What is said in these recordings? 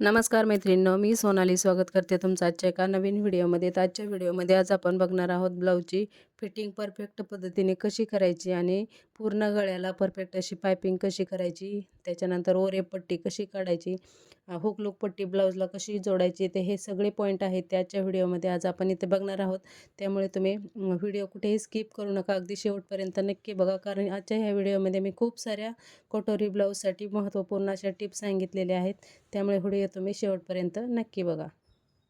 नमस्कार मैत्रिणींनो मी सोनाली स्वागत करते तुमचं आजच्या एका नवीन व्हिडिओमध्ये. तर आजच्या व्हिडिओमध्ये आज आपण बघणार आहोत ब्लाऊजची फिटिंग परफेक्ट पद्धतीने कशी करायची आणि पूर्ण गळ्याला परफेक्ट अशी पायपिंग कशी करायची त्याच्यानंतर ओरे पट्टी कशी काढायची हुकलूक पट्टी ब्लाऊजला कशी जोडायची ते हे सगळे पॉईंट आहेत त्याच्या व्हिडिओमध्ये आज आपण इथे बघणार आहोत. त्यामुळे तुम्ही व्हिडिओ कुठेही स्किप करू नका. अगदी शेवटपर्यंत नक्की बघा कारण आजच्या ह्या व्हिडिओमध्ये मी खूप साऱ्या कटोरी ब्लाऊजसाठी महत्त्वपूर्ण अशा टिप्स सांगितलेल्या आहेत. त्यामुळे व्हिडिओ तुम्ही शेवटपर्यंत नक्की बघा.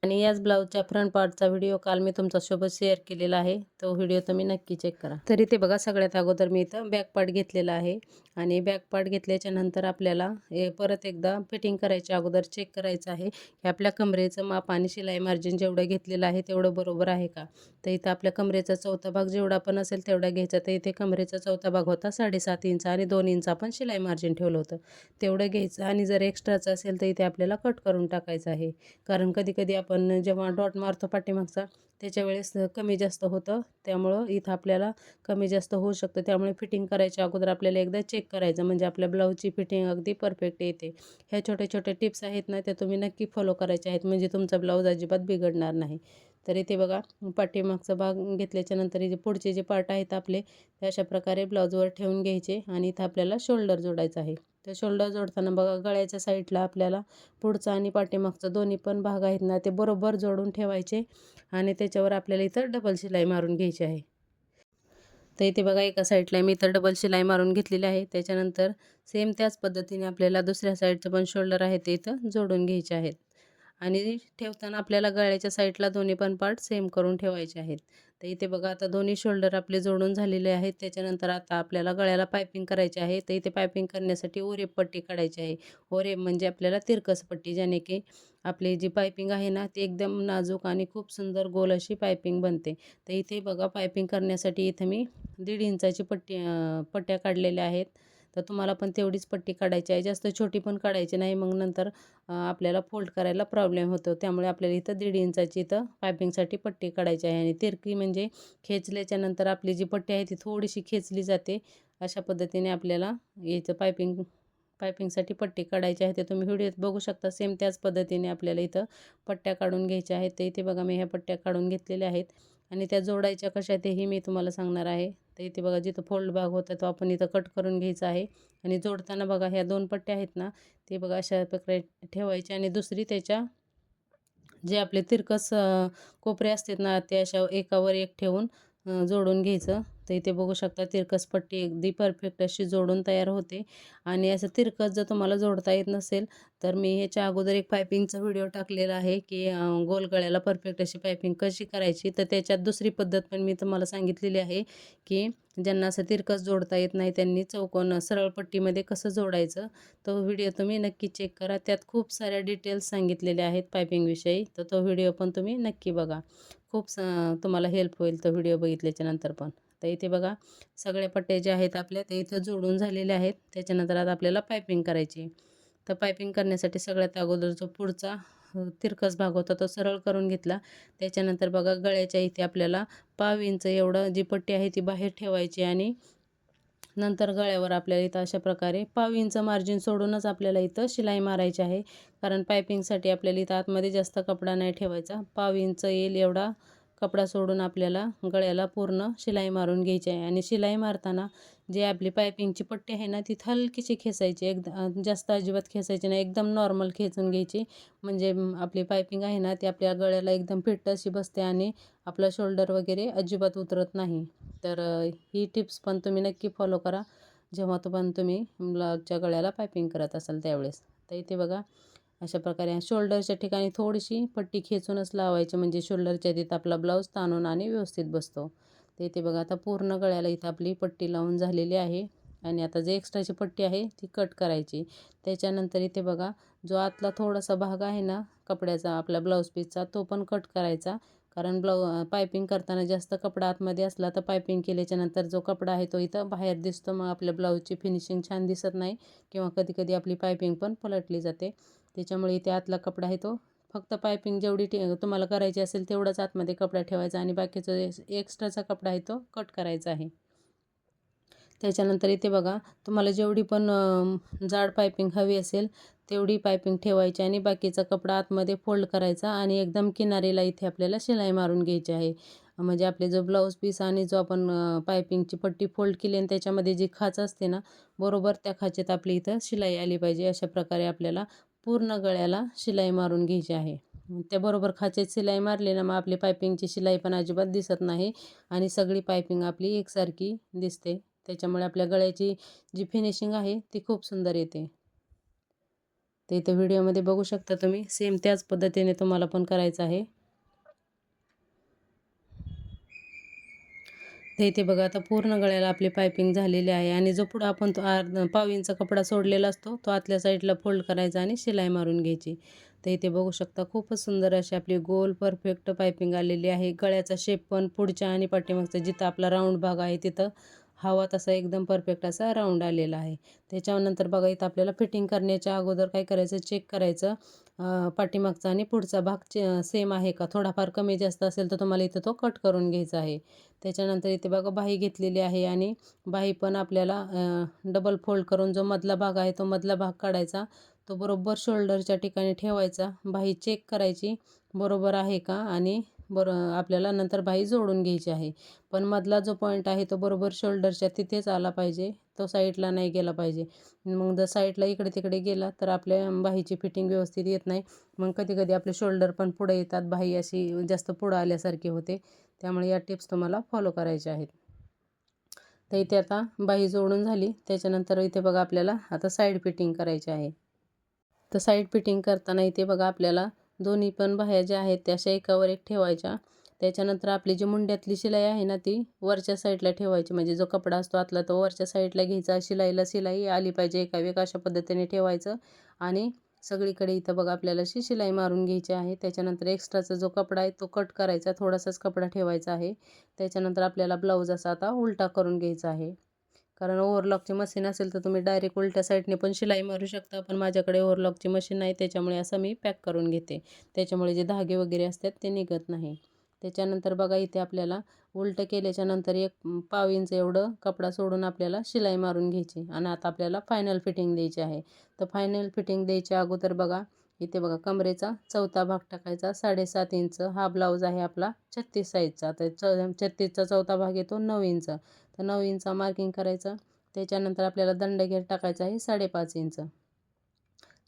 आणि याच ब्लाऊजच्या फ्रंट पार्टचा व्हिडिओ काल मी तुमच्यासोबत शेअर केलेला आहे. तो व्हिडिओ तुम्ही नक्की चेक करा. तर इथे बघा सगळ्यात अगोदर मी इथं बॅक पार्ट घेतलेला आहे. आणि बॅकपार्ट घेतल्याच्या नंतर आपल्याला हे परत एकदा फिटिंग करायच्या अगोदर चेक करायचं आहे की आपल्या कमरेचं माप आणि शिलाई मार्जिन जेवढं घेतलेलं आहे तेवढं बरोबर आहे का? तर इथं आपल्या कमरेचा चौथा भाग जेवढा पण असेल तेवढा घ्यायचा. तर इथे कमरेचा चौथा भाग होता साडेसात इंच आणि दोन इंच आपण शिलाई मार्जिन ठेवलं होतं. तेवढं घ्यायचं आणि जर एक्स्ट्राचं असेल तर इथे आपल्याला कट करून टाकायचं आहे. कारण कधी कधी आपण जेव्हा डॉट मारतो पाठीमागचा त्याच्या वेळेस कमी जास्त होतं. त्यामुळं इथं आपल्याला कमी जास्त होऊ शकतं. त्यामुळे फिटिंग करायच्या अगोदर आपल्याला एकदा चेक करायचं. म्हणजे आपल्या ब्लाऊजची फिटिंग अगदी परफेक्ट येते. ह्या छोट्या छोट्या टिप्स आहेत ना त्या तुम्ही नक्की फॉलो करायच्या आहेत. म्हणजे तुमचा ब्लाऊज अजिबात बिघडणार नाही. तर इथे बघा पाठीमागचा भाग घेतल्याच्या नंतर जे पुढचे जे पार्ट आहेत आपले ते अशा प्रकारे ब्लाऊजवर ठेवून घ्यायचे आणि इथं आपल्याला शोल्डर जोडायचं आहे. तर शोल्डर जोडताना बघा गळ्याच्या साईडला आपल्याला पुढचा आणि पाठीमागचा दोन्ही पण भाग आहेत ना ते बरोबर जोडून ठेवायचे आणि त्याच्यावर आपल्याला इथं डबल शिलाई मारून घ्यायची आहे. तर इथे बघा एका साईडला मी तर डबल शिलाई मारून घेतलेली आहे. त्याच्यानंतर सेम त्याच पद्धतीने आपल्याला दुसऱ्या साईडचं पण शोल्डर आहे ते इथं जोडून घ्यायचे आहेत. आणि ठेवताना आपल्याला गळ्याच्या साईडला दोन्ही पण पार्ट सेम करून ठेवायचे आहेत. तर इथे बघा आता दोन्ही शोल्डर आपले जोडून झालेले आहेत. त्याच्यानंतर आता आपल्याला गळ्याला पायपिंग करायची आहे. तर इथे पायपिंग करण्यासाठी ओरेप पट्टी काढायची आहे. ओरेप म्हणजे आपल्याला तिरकस पट्टी ज्याने की आपली जी पायपिंग आहे ना ती एकदम नाजूक आणि खूप सुंदर गोल अशी पायपिंग बनते. तर इथे बघा पायपिंग करण्यासाठी इथं मी दीड इंचाची पट्टी पट्ट्या काढलेल्या आहेत. तर तुम्हाला पण तेवढीच पट्टी काढायची आहे. जास्त छोटी पण काढायची नाही मग नंतर आपल्याला फोल्ड करायला प्रॉब्लेम होतो. त्यामुळे आपल्याला इथं दीड इंचाची इथं पायपिंगसाठी पट्टी काढायची आहे आणि तिरकी म्हणजे खेचल्याच्या नंतर आपली जी पट्टी आहे ती थोडीशी खेचली जाते. अशा पद्धतीने आपल्याला याचं पायपिंग पायपिंगसाठी पट्टी काढायची आहे. ते तुम्ही व्हिडिओत बघू शकता. सेम त्याच पद्धतीने आपल्याला इथं पट्ट्या काढून घ्यायच्या आहेत. ते इथे बघा मी ह्या पट्ट्या काढून घेतलेल्या आहेत. आणि त्या जोडायच्या कशा तेही मी तुम्हाला सांगणार आहे. तर इथे बघा जिथं फोल्ड भाग होता तो आपण इथं कट करून घ्यायचा आहे. आणि जोडताना बघा ह्या दोन पट्ट्या आहेत ना ते बघा अशा प्रकारे ठेवायचे आणि दुसरी त्याच्या जे आपले तिरकस कोपरे असतात ना ते अशा एकावर एक ठेवून जोडून घ्यायचं. तर इथे बघू शकता तिरकस पट्टी अगदी परफेक्ट अशी जोडून तयार होते. आणि असं तिरकस जर तुम्हाला जोडता येत नसेल तर मी ह्याच्या अगोदर एक पायपिंगचा व्हिडिओ टाकलेला आहे की गोल गळ्याला परफेक्ट अशी पायपिंग कशी करायची? तर त्याच्यात दुसरी पद्धत पण मी तुम्हाला सांगितलेली आहे की ज्यांना असं तिरकस जोडता येत नाही त्यांनी चौकोन सरळ पट्टीमध्ये कसं जोडायचं? तो व्हिडिओ तुम्ही नक्की चेक करा. त्यात खूप साऱ्या डिटेल्स सांगितलेल्या आहेत पायपिंगविषयी तर तो व्हिडिओ पण तुम्ही नक्की बघा. खूप तुम्हाला हेल्प होईल तो व्हिडिओ बघितल्याच्या नंतर पण. तर इथे बघा सगळे पट्टे जे आहेत आपल्या ते इथं जोडून झालेले आहेत. त्याच्यानंतर आता आपल्याला पायपिंग करायची तर पायपिंग करण्यासाठी सगळ्यात अगोदर जो पुढचा तिरकस भाग होता तो सरळ करून घेतला. त्याच्यानंतर बघा गळ्याच्या इथे आपल्याला पाव इंच एवढं जी पट्टी आहे ती बाहेर ठेवायची आणि नंतर गळ्यावर आपल्याला इथं अशा प्रकारे पाव इंच मार्जिन सोडूनच आपल्याला इथं शिलाई मारायची आहे. कारण पायपिंगसाठी आपल्याला इथं आतमध्ये जास्त कपडा नाही ठेवायचा. पाव इंच येईल एवढा कपडा सोडून आपल्याला गळ्याला पूर्ण शिलाई मारून घ्यायची आहे. आणि शिलाई मारताना जे आपली पायपिंगची पट्टी आहे ना ती हलकीशी खेचायची एकदम जास्त अजिबात खेचायची नाही. एकदम नॉर्मल खेचून घ्यायची. म्हणजे आपली पायपिंग आहे ना ती आपल्या गळ्याला एकदम फिट अशी बसते आणि आपला शोल्डर वगैरे अजिबात उतरत नाही. तर ही टिप्स पण तुम्ही नक्की फॉलो करा. जेव्हा तो पण तुम्ही ब्लाऊजच्या गळ्याला पायपिंग करत असाल त्यावेळेस. तर इथे बघा अशा प्रकारे. शोल्डरच्या ठिकाणी थोडीशी पट्टी खेचूनच लावायची म्हणजे शोल्डरच्या तिथं आपला ब्लाऊज ताणून आणि व्यवस्थित बसतो. तर इथे बघा आता पूर्ण गळ्याला इथं आपली पट्टी लावून झालेली आहे. आणि आता जे एक्स्ट्राची पट्टी आहे ती कट करायची. त्याच्यानंतर इथे बघा जो आतला थोडासा भाग आहे ना कपड्याचा आपल्या ब्लाऊज पीसचा तो पण कट करायचा. कारण ब्लाऊ पायपिंग करताना जास्त कपडा आतमध्ये असला तर पायपिंग केल्याच्यानंतर जो कपडा आहे तो इथं बाहेर दिसतो. मग आपल्या ब्लाऊजची फिनिशिंग छान दिसत नाही. किंवा कधीकधी आपली पायपिंग पण पलटली जाते. त्याच्यामुळे इथे आतला कपडा आहे तो. फक्त पायपिंग जेवढी ठे तुम्हाला करायची असेल तेवढाच आतमध्ये कपडा ठेवायचा आणि बाकीचा एक्स्ट्राचा कपडा आहे तो कट करायचा आहे. त्याच्यानंतर इथे बघा तुम्हाला जेवढी पण जाड पायपिंग हवी असेल तेवढी पायपिंग ठेवायची आणि बाकीचा कपडा आतमध्ये फोल्ड करायचा आणि एकदम किनारीला इथे आपल्याला शिलाई मारून घ्यायची आहे. म्हणजे आपले जो ब्लाऊज पीस आणि जो आपण पायपिंगची पट्टी फोल्ड केली आणि त्याच्यामध्ये जी खाच असते ना बरोबर त्या खाचेत आपली इथं शिलाई आली पाहिजे. अशा प्रकारे आपल्याला पूर्ण गळ्याला शिलाई मारून घ्यायची आहे. त्याबरोबर खाचेत शिलाई मारली ना मग आपली पायपिंगची शिलाई पण अजिबात दिसत नाही आणि सगळी पायपिंग आपली एकसारखी दिसते. त्याच्यामुळे आपल्या गळ्याची जी फिनिशिंग आहे ती खूप सुंदर येते. ते इथं व्हिडिओमध्ये बघू शकता तुम्ही सेम त्याच पद्धतीने तुम्हाला पण करायचं आहे. ते इथे बघा आता पूर्ण गळ्याला आपली पायपिंग झालेली आहे आणि जो पुढं आपण तो आर पाव कपडा सोडलेला असतो तो आतल्या साईडला फोल्ड करायचा आणि शिलाई मारून घ्यायची. तर इथे बघू शकता खूपच सुंदर अशी आपली गोल परफेक्ट पायपिंग आलेली आहे. गळ्याचा शेप पण पुढच्या आणि पाठीमागचा जिथं आपला राऊंड भाग आहे तिथं हवा तसा एकदम परफेक्ट असा राऊंड आलेला आहे. त्याच्यानंतर बघा इथं आपल्याला फिटिंग करण्याच्या अगोदर काय करायचं? चेक करायचं. पाठीमागचा आणि पुढचा भाग चे सेम आहे का? थोडाफार कमी जास्त असेल तर तुम्हाला इथं तो कट करून घ्यायचा आहे. त्याच्यानंतर इथे बघा बाही घेतलेली आहे आणि बाही पण आपल्याला डबल फोल्ड करून जो मधला भाग आहे तो मधला भाग काढायचा. तो बरोबर शोल्डरच्या ठिकाणी ठेवायचा. बाही चेक करायची. बरोबर आहे का? आणि बरं आपल्याला नंतर बाही जोडून घ्यायची आहे. पण मधला जो पॉईंट आहे तो बरोबर शोल्डरच्या तिथेच आला पाहिजे. तो साईडला नाही गेला पाहिजे. मग जर साईडला इकडे तिकडे गेला तर आपल्या बाहीची फिटिंग व्यवस्थित येत नाही. मग कधी कधी आपले शोल्डर पण पुढे येतात. बाही अशी जास्त पुढं आल्यासारखी होते. त्यामुळे या टिप्स तुम्हाला फॉलो करायच्या आहेत. तर इथे आता बाही जोडून झाली. त्याच्यानंतर इथे बघा आपल्याला आता साईड फिटिंग करायची आहे. तर साईड फिटिंग करताना इथे बघा आपल्याला दोन्ही पण बाह्या ज्या आहेत त्या अशा एकावर एक ठेवायच्या. त्याच्यानंतर आपली जी मुंड्यातली शिलाई आहे ना ती वरच्या साईडला ठेवायची. म्हणजे जो कपडा असतो आतला तो वरच्या साईडला घ्यायचा. शिलाईला शिलाई आली पाहिजे एकावेक अशा पद्धतीने ठेवायचं. आणि सगळीकडे इथं बघा आपल्याला अशी शिलाई मारून घ्यायची आहे. त्याच्यानंतर एक्स्ट्राचा जो कपडा आहे तो कट करायचा. थोडासाच कपडा ठेवायचा आहे. त्याच्यानंतर आपल्याला ब्लाऊज असा आता उलटा करून घ्यायचा आहे. कारण ओव्हरलॉकची मशीन असेल तर तुम्ही डायरेक्ट उलट्या साईडने पण शिलाई मारू शकता. पण माझ्याकडे ओव्हरलॉकची मशीन नाही त्याच्यामुळे असं मी पॅक करून घेते. त्याच्यामुळे जे धागे वगैरे असतात ते निघत नाही. त्याच्यानंतर बघा इथे आपल्याला उलटं केल्याच्यानंतर एक पाव इंच एवढं कपडा सोडून आपल्याला शिलाई मारून घ्यायची. आणि आता आपल्याला फायनल फिटिंग द्यायची आहे. तर फायनल फिटिंग द्यायच्या अगोदर बघा इथे बघा कमरेचा चौथा भाग टाकायचा साडेसात इंच. हा ब्लाऊज आहे आपला छत्तीस साईजचा. तर च छत्तीसचा चौथा भाग येतो नऊ इंच. तर नऊ इंच मार्किंग करायचं. त्याच्यानंतर आपल्याला दंडघेर टाकायचा आहे साडेपाच इंच.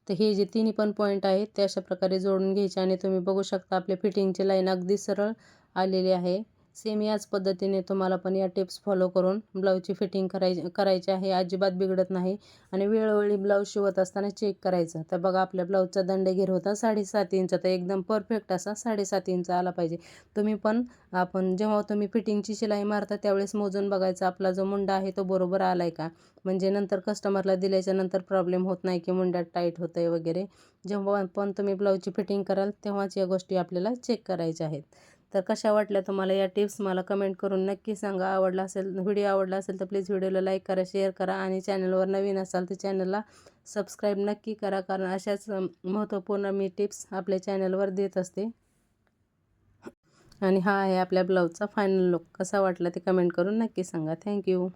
तर हे जे तिन्ही पण पॉईंट आहेत ते अशा प्रकारे जोडून घ्यायचे आणि तुम्ही बघू शकता आपले फिटिंगची लाईन अगदी सरळ आलेली आहे. सेम याच पद्धतीने तुम्हाला पण या टिप्स फॉलो करून ब्लाऊजची फिटिंग करायची करायची आहे. अजिबात बिघडत नाही. आणि वेळोवेळी ब्लाऊज शिवत असताना चेक करायचं. तर बघा आपल्या ब्लाऊजचा दंडघेर होता साडेसात इंच. तर एकदम परफेक्ट असा साडेसात इंच आला पाहिजे. तुम्ही पण आपण जेव्हा तुम्ही फिटिंगची शिलाई मारता त्यावेळेस मोजून बघायचा आपला जो मुंडा आहे तो बरोबर आला आहे का? म्हणजे नंतर कस्टमरला दिल्याच्या नंतर प्रॉब्लेम होत नाही की मुंड्यात टाईट होतं आहे वगैरे. जेव्हा पण तुम्ही ब्लाऊजची फिटिंग कराल तेव्हाच या गोष्टी आपल्याला चेक करायच्या आहेत. तर कशा वाटल्या तुम्हाला या टिप्स मला कमेंट करून नक्की सांगा. आवडला असेल व्हिडिओ आवडला असेल तर प्लीज व्हिडिओला लाईक करा शेअर करा आणि चॅनलवर नवीन असाल तर चॅनलला सबस्क्राईब नक्की करा कारण अशाच महत्त्वपूर्ण मी टिप्स आपल्या चॅनलवर देत असते. आणि हा आहे आपल्या ब्लाऊजचा फायनल लुक कसा वाटला ते कमेंट करून नक्की सांगा. थँक्यू.